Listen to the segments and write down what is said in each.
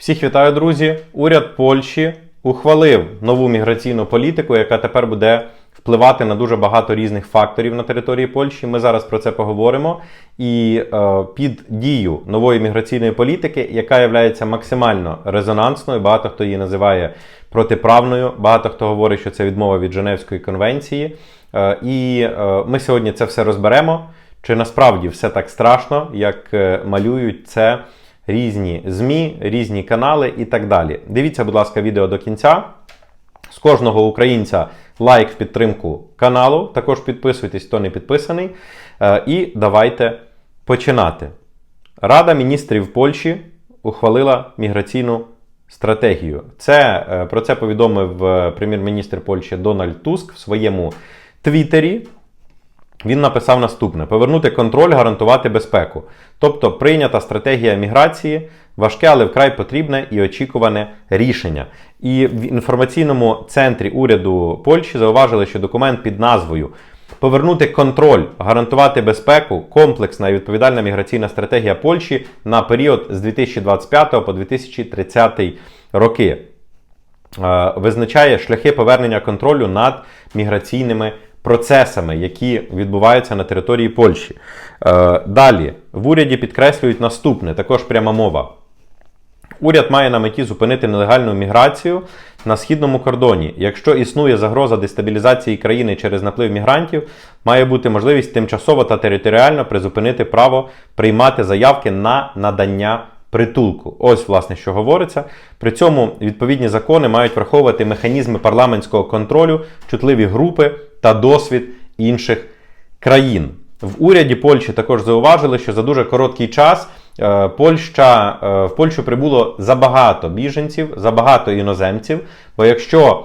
Всіх вітаю, друзі! Уряд Польщі ухвалив нову міграційну політику, яка тепер буде впливати на дуже багато різних факторів на території Польщі. Ми зараз про це поговоримо. І е, під дію нової міграційної політики, яка є максимально резонансною, багато хто її називає протиправною, багато хто говорить, що це відмова від Женевської конвенції. Е, і е, ми сьогодні це все розберемо. Чи насправді все так страшно, як е, малюють це різні ЗМІ, різні канали і так далі. Дивіться, будь ласка, відео до кінця. З кожного українця лайк в підтримку каналу. Також підписуйтесь, хто не підписаний. Е, І давайте починати. Рада міністрів Польщі ухвалила міграційну стратегію. Це, е, Про це повідомив е, прем'єр-міністр Польщі Дональд Туск в своєму твіттері. Він написав наступне: повернути контроль, гарантувати безпеку. Тобто прийнята стратегія міграції, важке, але вкрай потрібне і очікуване рішення. І в інформаційному центрі уряду Польщі зауважили, що документ під назвою Повернути контроль, гарантувати безпеку, комплексна і відповідальна міграційна стратегія Польщі на період з 2025 по 2030 роки. Е, Визначає шляхи повернення контролю над міграційними процесами, які відбуваються на території Польщі. Е, Далі в уряді підкреслюють наступне, також пряма мова. Уряд має на меті зупинити нелегальну міграцію на східному кордоні. Якщо існує загроза дестабілізації країни через наплив мігрантів, має бути можливість тимчасово та територіально призупинити право приймати заявки на надання притулку. Ось, власне, що говориться. При цьому відповідні закони мають враховувати механізми парламентського контролю, чутливі групи та досвід інших країн. В уряді Польщі також зауважили, що за дуже короткий час е, Польща, е, в Польщу прибуло забагато біженців, забагато іноземців. Бо якщо е,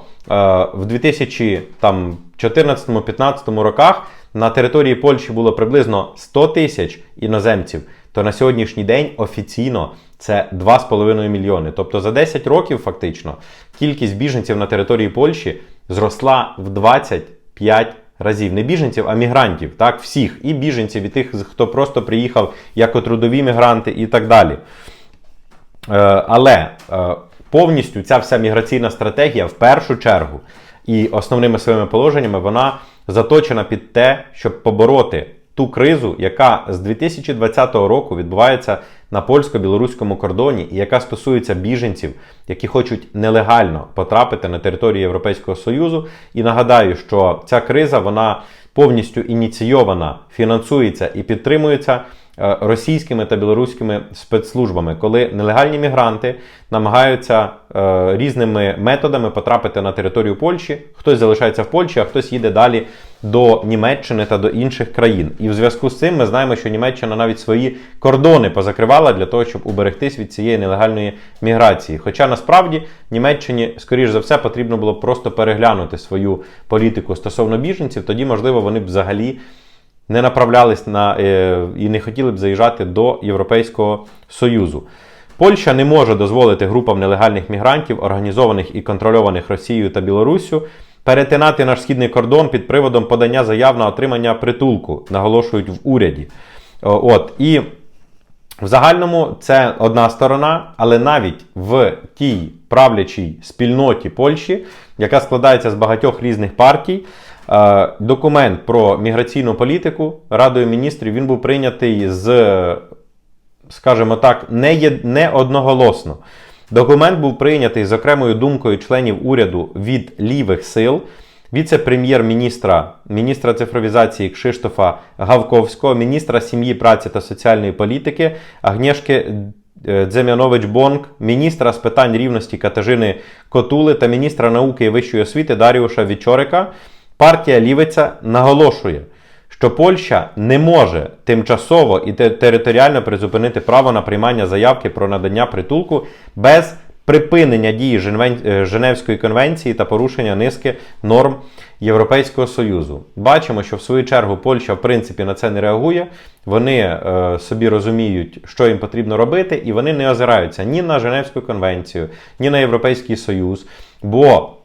в 2014-15 роках на території Польщі було приблизно 100 тисяч іноземців, то на сьогоднішній день офіційно це 2,5 мільйони. Тобто за 10 років фактично кількість біженців на території Польщі зросла в 25 разів. Не біженців, а мігрантів. Так, всіх. І біженців, і тих, хто просто приїхав як трудові мігранти і так далі. Е, Але е, повністю ця вся міграційна стратегія в першу чергу і основними своїми положеннями вона заточена під те, щоб побороти ту кризу, яка з 2020 року відбувається на польсько-білоруському кордоні, і яка стосується біженців, які хочуть нелегально потрапити на територію Європейського Союзу. І нагадаю, що ця криза вона повністю ініційована, фінансується і підтримується. е, Російськими та білоруськими спецслужбами, коли нелегальні мігранти намагаються е, різними методами потрапити на територію Польщі, хтось залишається в Польщі, а хтось їде далі до Німеччини та до інших країн. І в зв'язку з цим ми знаємо, що Німеччина навіть свої кордони позакривала для того, щоб уберегтись від цієї нелегальної міграції. Хоча насправді Німеччині, скоріш за все, потрібно було просто переглянути свою політику стосовно біженців, тоді, можливо, вони б взагалі не направлялись на е, і не хотіли б заїжджати до Європейського Союзу. Польща не може дозволити групам нелегальних мігрантів, організованих і контрольованих Росією та Білоруссю, перетинати наш східний кордон під приводом подання заяв на отримання притулку, наголошують в уряді. От і в загальному це одна сторона, але навіть в тій правлячій спільноті Польщі, яка складається з багатьох різних партій, е, документ про міграційну політику Радою міністрів він був прийнятий з, скажімо так, не, є, не одноголосно. Документ був прийнятий з окремою думкою членів уряду від лівих сил, віце-прем'єр-міністра, міністра цифровізації Кшиштофа Гавковського, міністра сім'ї, праці та соціальної політики Агнєшки е, Дзем'янович Бонк, міністра з питань рівності Катажини Котули та міністра науки і вищої освіти Даріуша Вічорика. Партія Лівиця наголошує, що Польща не може тимчасово і територіально призупинити право на приймання заявки про надання притулку без припинення дії е, Женевської конвенції та порушення низки норм Європейського Союзу. Бачимо, що в свою чергу Польща в принципі на це не реагує. Вони е, собі розуміють, що їм потрібно робити, і вони не озираються ні на Женевську конвенцію, ні на Європейський Союз. Бо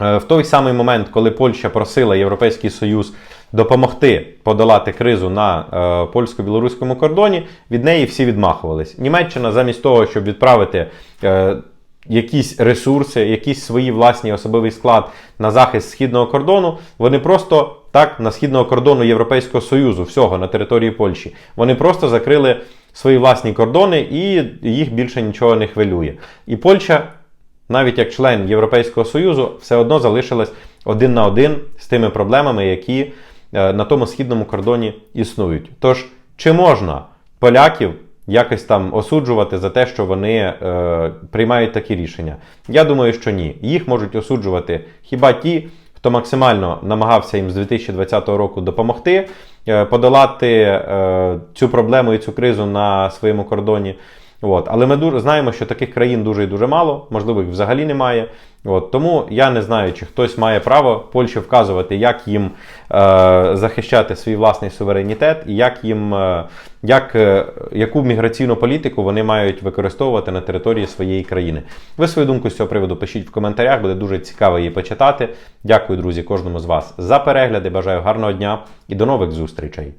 Е, В той самий момент, коли Польща просила Європейський Союз допомогти подолати кризу на е, польсько-білоруському кордоні, від неї всі відмахувались. Німеччина замість того, щоб відправити. Е, якісь ресурси, якийсь свої власні особовий склад на захист східного кордону, вони просто так на східного кордону Європейського Союзу, всього на території Польщі, вони просто закрили свої власні кордони і їх більше нічого не хвилює. І Польща, навіть як член Європейського Союзу, все одно залишилась один на один з тими проблемами, які на тому східному кордоні існують. Тож, чи можна поляків якось там осуджувати за те, що вони е, приймають такі рішення? Я думаю, що ні. Їх можуть осуджувати хіба ті, хто максимально намагався їм з 2020 року допомогти, е, подолати е, цю проблему і цю кризу на своєму кордоні. От. Але ми дуже знаємо, що таких країн дуже і дуже мало, можливо, їх взагалі немає. От. Тому я не знаю, чи хтось має право Польщі вказувати, як їм е, захищати свій власний суверенітет і як їм, е, як, е, яку міграційну політику вони мають використовувати на території своєї країни. Ви свою думку з цього приводу пишіть в коментарях, буде дуже цікаво її почитати. Дякую, друзі, кожному з вас за перегляди. Бажаю гарного дня і до нових зустрічей.